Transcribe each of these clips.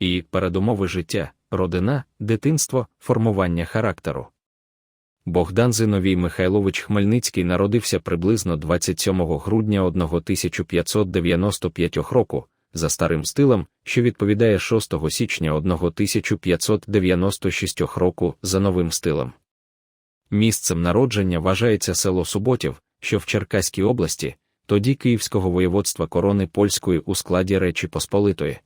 і передумови життя, родина, дитинство, формування характеру. Богдан Зиновій Михайлович Хмельницький народився приблизно 27 грудня 1595 року, за старим стилем, що відповідає 6 січня 1596 року за новим стилем. Місцем народження вважається село Суботів, що в Черкаській області, тоді Київського воєводства корони польської у складі Речі Посполитої.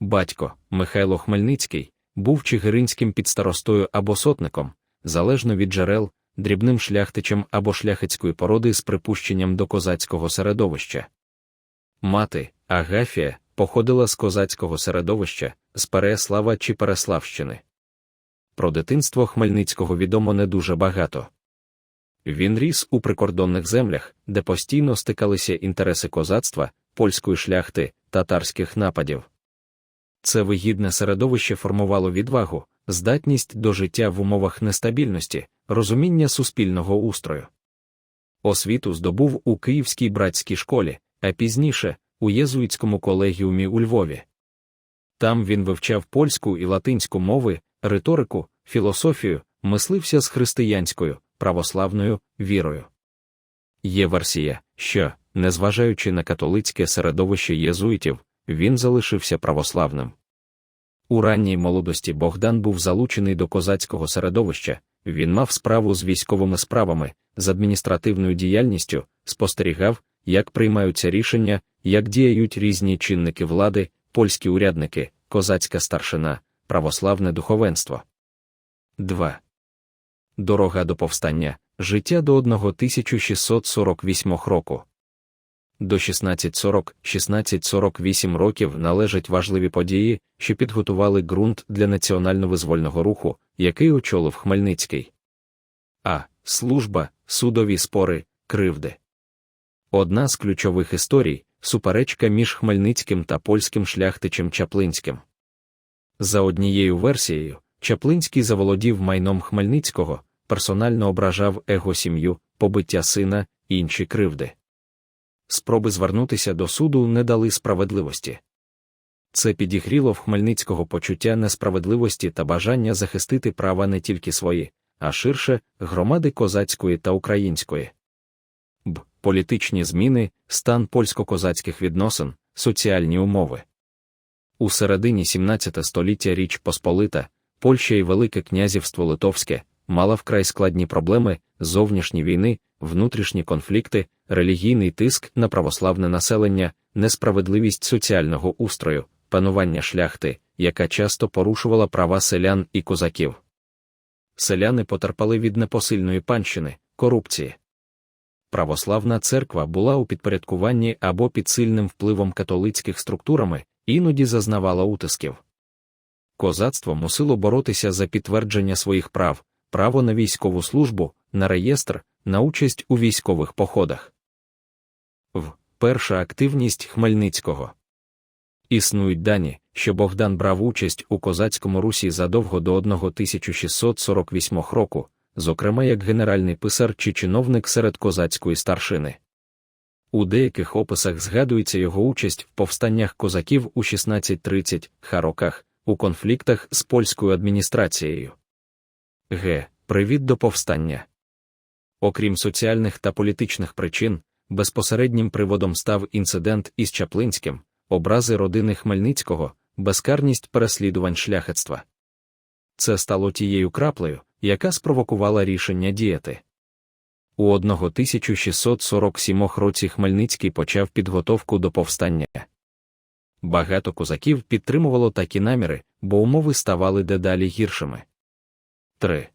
Батько Михайло Хмельницький був чигиринським підстаростою або сотником, залежно від джерел, дрібним шляхтичем або шляхетської породи з припущенням до козацького середовища. Мати Агафія походила з козацького середовища, з Переслава чи Переславщини. Про дитинство Хмельницького відомо не дуже багато. Він ріс у прикордонних землях, де постійно стикалися інтереси козацтва, польської шляхти, татарських нападів. Це вигідне середовище формувало відвагу, здатність до життя в умовах нестабільності, розуміння суспільного устрою. Освіту здобув у Київській братській школі, а пізніше у єзуїтському колегіумі у Львові. Там він вивчав польську і латинську мови, риторику, філософію, мислився з християнською, православною вірою. Є версія, що, незважаючи на католицьке середовище єзуїтів, він залишився православним. У ранній молодості Богдан був залучений до козацького середовища, він мав справу з військовими справами, з адміністративною діяльністю, спостерігав, як приймаються рішення, як діють різні чинники влади, польські урядники, козацька старшина, православне духовенство. 2. Дорога до повстання, життя до 1648 року. До 1640-1648 років належать важливі події, що підготували ґрунт для національно-визвольного руху, який очолив Хмельницький. А. Служба, судові спори, кривди. Одна з ключових історій суперечка між Хмельницьким та польським шляхтичем Чаплинським. За однією версією, Чаплинський заволодів майном Хмельницького, персонально ображав его сім'ю, побиття сина, інші кривди. Спроби звернутися до суду не дали справедливості. Це підігріло в Хмельницького почуття несправедливості та бажання захистити права не тільки свої, а ширше громади козацької та української. Б. Політичні зміни, стан польсько-козацьких відносин, соціальні умови. У середині 17 століття Річ Посполита, Польща і Велике князівство Литовське мала вкрай складні проблеми, зовнішні війни, внутрішні конфлікти, релігійний тиск на православне населення, несправедливість соціального устрою, панування шляхти, яка часто порушувала права селян і козаків. Селяни потерпали від непосильної панщини, корупції. Православна церква була у підпорядкуванні або під сильним впливом католицьких структурами, іноді зазнавала утисків. Козацтво мусило боротися за підтвердження своїх прав, право на військову службу, на реєстр, на участь у військових походах. В. Перша активність Хмельницького. Існують дані, що Богдан брав участь у козацькому русі задовго до 1648 року, зокрема як генеральний писар чи чиновник серед козацької старшини. У деяких описах згадується його участь в повстаннях козаків у 1630 роках, у конфліктах з польською адміністрацією. Г. Привід до повстання. Окрім соціальних та політичних причин, безпосереднім приводом став інцидент із Чаплинським, образи родини Хмельницького, безкарність переслідувань шляхетства. Це стало тією краплею, яка спровокувала рішення діяти. У 1647 році Хмельницький почав підготовку до повстання. Багато козаків підтримувало такі наміри, бо умови ставали дедалі гіршими. 3.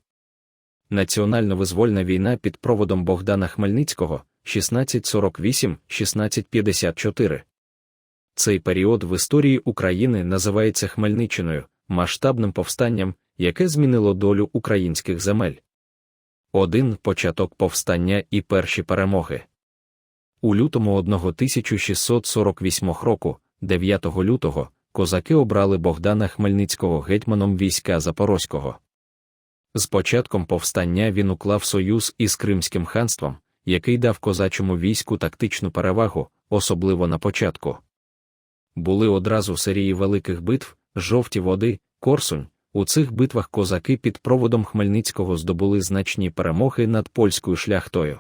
Національно-визвольна війна під проводом Богдана Хмельницького 1648-1654. Цей період в історії України називається Хмельниччиною, масштабним повстанням, яке змінило долю українських земель. Один початок повстання і перші перемоги. У лютому 1648 року, 9 лютого, козаки обрали Богдана Хмельницького гетьманом війська Запорозького. З початком повстання він уклав союз із Кримським ханством, який дав козачому війську тактичну перевагу, особливо на початку. Були одразу серії великих битв, жовті води, Корсунь. У цих битвах козаки під проводом Хмельницького здобули значні перемоги над польською шляхтою.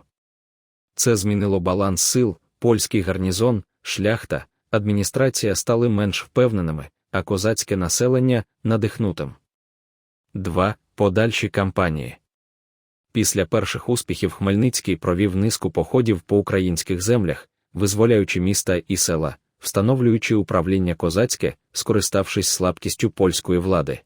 Це змінило баланс сил, польський гарнізон, шляхта, адміністрація стали менш впевненими, а козацьке населення надихнутим. 2. Подальші кампанії. Після перших успіхів Хмельницький провів низку походів по українських землях, визволяючи міста і села, встановлюючи управління козацьке, скориставшись слабкістю польської влади.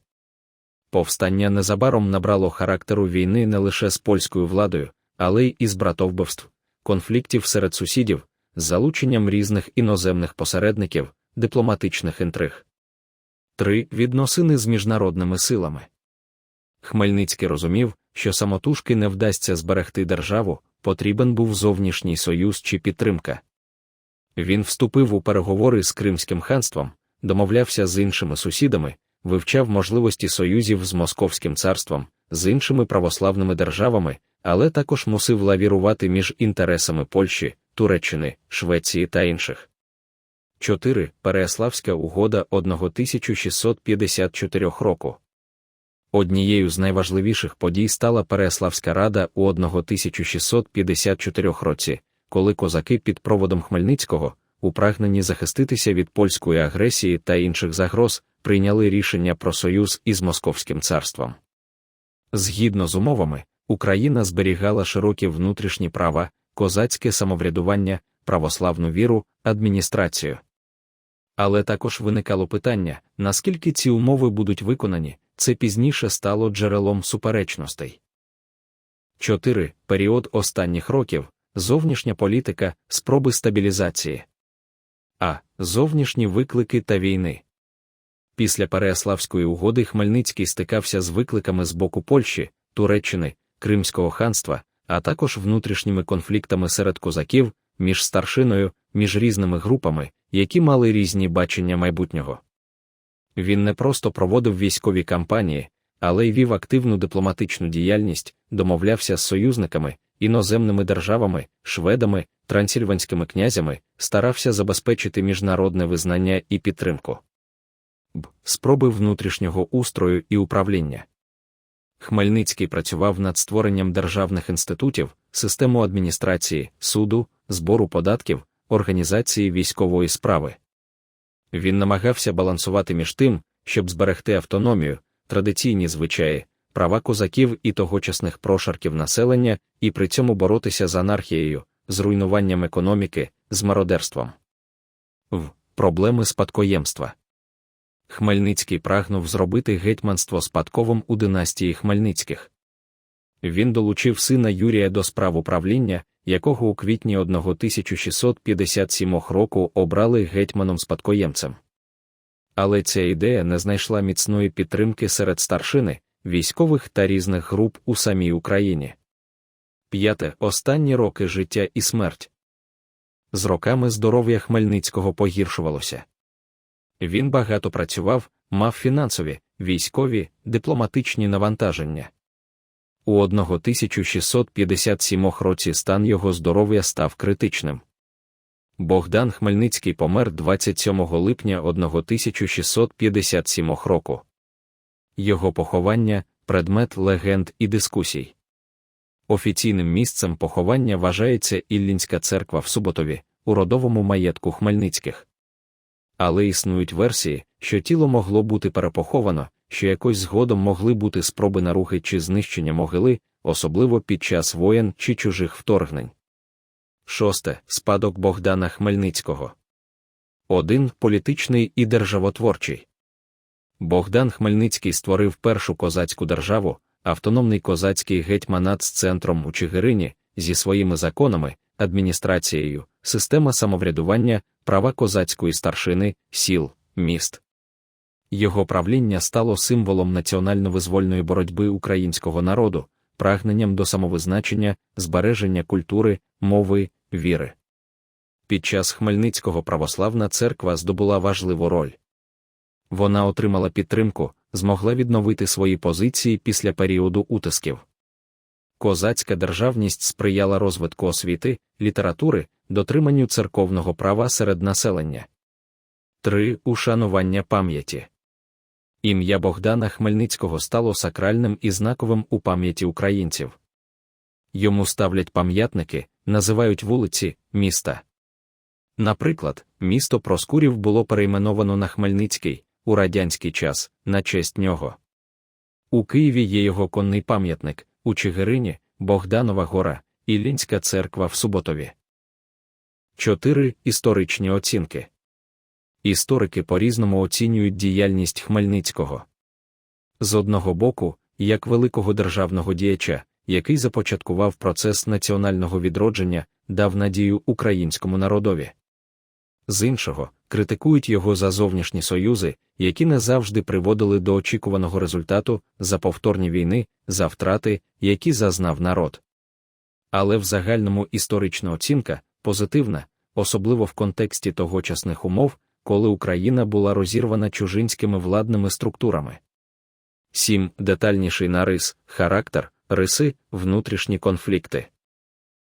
Повстання незабаром набрало характеру війни не лише з польською владою, але й із братовбивств, конфліктів серед сусідів, з залученням різних іноземних посередників, дипломатичних інтриг. 3. Відносини з міжнародними силами. Хмельницький розумів, що самотужки не вдасться зберегти державу, потрібен був зовнішній союз чи підтримка. Він вступив у переговори з Кримським ханством, домовлявся з іншими сусідами, вивчав можливості союзів з Московським царством, з іншими православними державами, але також мусив лавірувати між інтересами Польщі, Туреччини, Швеції та інших. 4. Переяславська угода 1654 року. Однією з найважливіших подій стала Переяславська рада у 1654 році, коли козаки під проводом Хмельницького, у прагненні захиститися від польської агресії та інших загроз, прийняли рішення про союз із Московським царством. Згідно з умовами, Україна зберігала широкі внутрішні права, козацьке самоврядування, православну віру, адміністрацію. Але також виникало питання, наскільки ці умови будуть виконані, це пізніше стало джерелом суперечностей. 4. Період останніх років зовнішня політика, спроби стабілізації. А. Зовнішні виклики та війни. Після Переяславської угоди Хмельницький стикався з викликами з боку Польщі, Туреччини, Кримського ханства, а також внутрішніми конфліктами серед козаків, між старшиною, між різними групами, які мали різні бачення майбутнього. Він не просто проводив військові кампанії, але й вів активну дипломатичну діяльність, домовлявся з союзниками, іноземними державами, шведами, трансильванськими князями, старався забезпечити міжнародне визнання і підтримку. Б. Спроби внутрішнього устрою і управління. Хмельницький працював над створенням державних інститутів, систему адміністрації, суду, збору податків, організації військової справи. Він намагався балансувати між тим, щоб зберегти автономію, традиційні звичаї, права козаків і тогочасних прошарків населення, і при цьому боротися з анархією, з руйнуванням економіки, з мародерством. В. Проблеми спадкоємства. Хмельницький прагнув зробити гетьманство спадковим у династії Хмельницьких. Він долучив сина Юрія до справ управління, якого у квітні 1657 року обрали гетьманом спадкоємцем. Але ця ідея не знайшла міцної підтримки серед старшини, військових та різних груп у самій Україні. П'яте останні роки життя і смерть. З роками здоров'я Хмельницького погіршувалося. Він багато працював, мав фінансові, військові, дипломатичні навантаження. У 1657 році стан його здоров'я став критичним. Богдан Хмельницький помер 27 липня 1657 року. Його поховання предмет легенд і дискусій. Офіційним місцем поховання вважається Іллінська церква в Суботові, у родовому маєтку Хмельницьких. Але існують версії, що тіло могло бути перепоховано, що якось згодом могли бути спроби нарухи чи знищення могили, особливо під час воєн чи чужих вторгнень. Шосте спадок Богдана Хмельницького. Один політичний і державотворчий. Богдан Хмельницький створив першу козацьку державу, автономний козацький гетьманат з центром у Чигирині, зі своїми законами, адміністрацією, система самоврядування, права козацької старшини, сіл, міст. Його правління стало символом національно-визвольної боротьби українського народу, прагненням до самовизначення, збереження культури, мови, віри. Під час Хмельницького православна церква здобула важливу роль. Вона отримала підтримку, змогла відновити свої позиції після періоду утисків. Козацька державність сприяла розвитку освіти, літератури, дотриманню церковного права серед населення. 3. Ушанування пам'яті. Ім'я Богдана Хмельницького стало сакральним і знаковим у пам'яті українців. Йому ставлять пам'ятники, називають вулиці, міста. Наприклад, місто Проскурів було перейменовано на Хмельницький у радянський час на честь нього. У Києві є його конний пам'ятник, у Чигирині, Богданова гора, Іллінська церква в Суботові. 4. Історичні оцінки Історики по-різному оцінюють діяльність Хмельницького. З одного боку, як великого державного діяча, який започаткував процес національного відродження, дав надію українському народові. З іншого, критикують його за зовнішні союзи, які не завжди приводили до очікуваного результату за повторні війни, за втрати, які зазнав народ. Але в загальному історична оцінка позитивна, особливо в контексті тогочасних умов, коли Україна була розірвана чужинськими владними структурами. 7. Детальніший нарис, характер, риси, внутрішні конфлікти.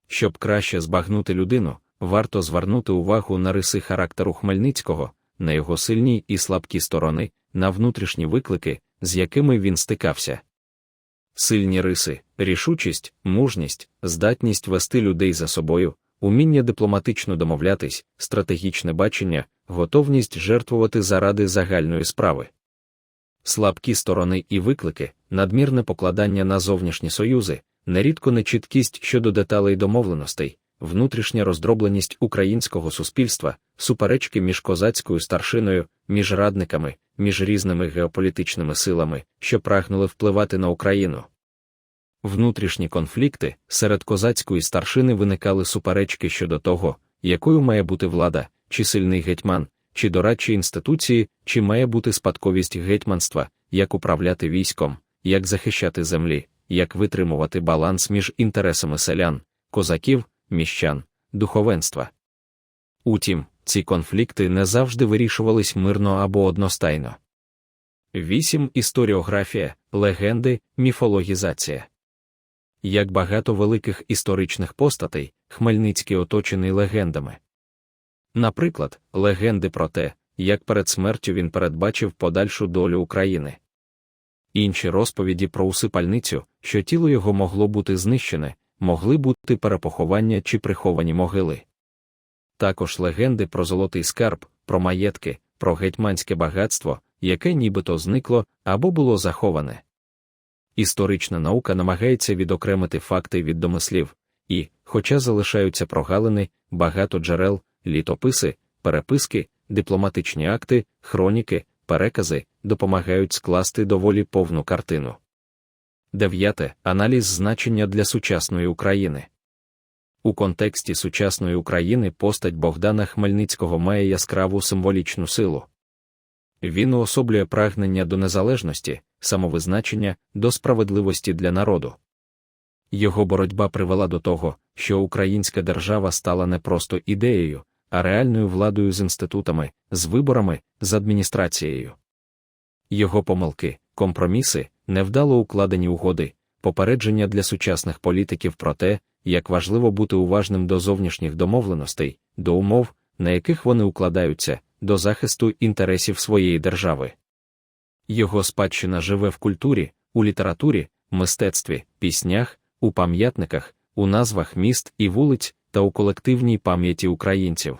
Щоб краще збагнути людину, варто звернути увагу на риси характеру Хмельницького, на його сильні і слабкі сторони, на внутрішні виклики, з якими він стикався. Сильні риси, рішучість, мужність, здатність вести людей за собою, уміння дипломатично домовлятись, стратегічне бачення, готовність жертвувати заради загальної справи. Слабкі сторони і виклики, надмірне покладання на зовнішні союзи, нерідко нечіткість щодо деталей домовленостей, внутрішня роздробленість українського суспільства, суперечки між козацькою старшиною, між радниками, між різними геополітичними силами, що прагнули впливати на Україну. Внутрішні конфлікти серед козацької старшини виникали суперечки щодо того, якою має бути влада, чи сильний гетьман, чи дорадчі інституції, чи має бути спадковість гетьманства, як управляти військом, як захищати землі, як витримувати баланс між інтересами селян, козаків, міщан, духовенства. Утім, ці конфлікти не завжди вирішувались мирно або одностайно. 8. Історіографія, легенди, міфологізація. Як багато великих історичних постатей, Хмельницький оточений легендами. Наприклад, легенди про те, як перед смертю він передбачив подальшу долю України. Інші розповіді про усипальницю, що тіло його могло бути знищене, могли бути перепоховання чи приховані могили. Також легенди про золотий скарб, про маєтки, про гетьманське багатство, яке нібито зникло або було заховане. Історична наука намагається відокремити факти від домислів, і, хоча залишаються прогалини, багато джерел, літописи, переписки, дипломатичні акти, хроніки, перекази допомагають скласти доволі повну картину. Дев'яте аналіз значення для сучасної України. У контексті сучасної України постать Богдана Хмельницького має яскраву символічну силу. Він уособлює прагнення до незалежності, самовизначення, до справедливості для народу. Його боротьба привела до того, що українська держава стала не просто ідеєю, а реальною владою з інститутами, з виборами, з адміністрацією. Його помилки, компроміси, невдало укладені угоди, попередження для сучасних політиків про те, як важливо бути уважним до зовнішніх домовленостей, до умов, на яких вони укладаються, до захисту інтересів своєї держави. Його спадщина живе в культурі, у літературі, мистецтві, піснях, у пам'ятниках, у назвах міст і вулиць та у колективній пам'яті українців.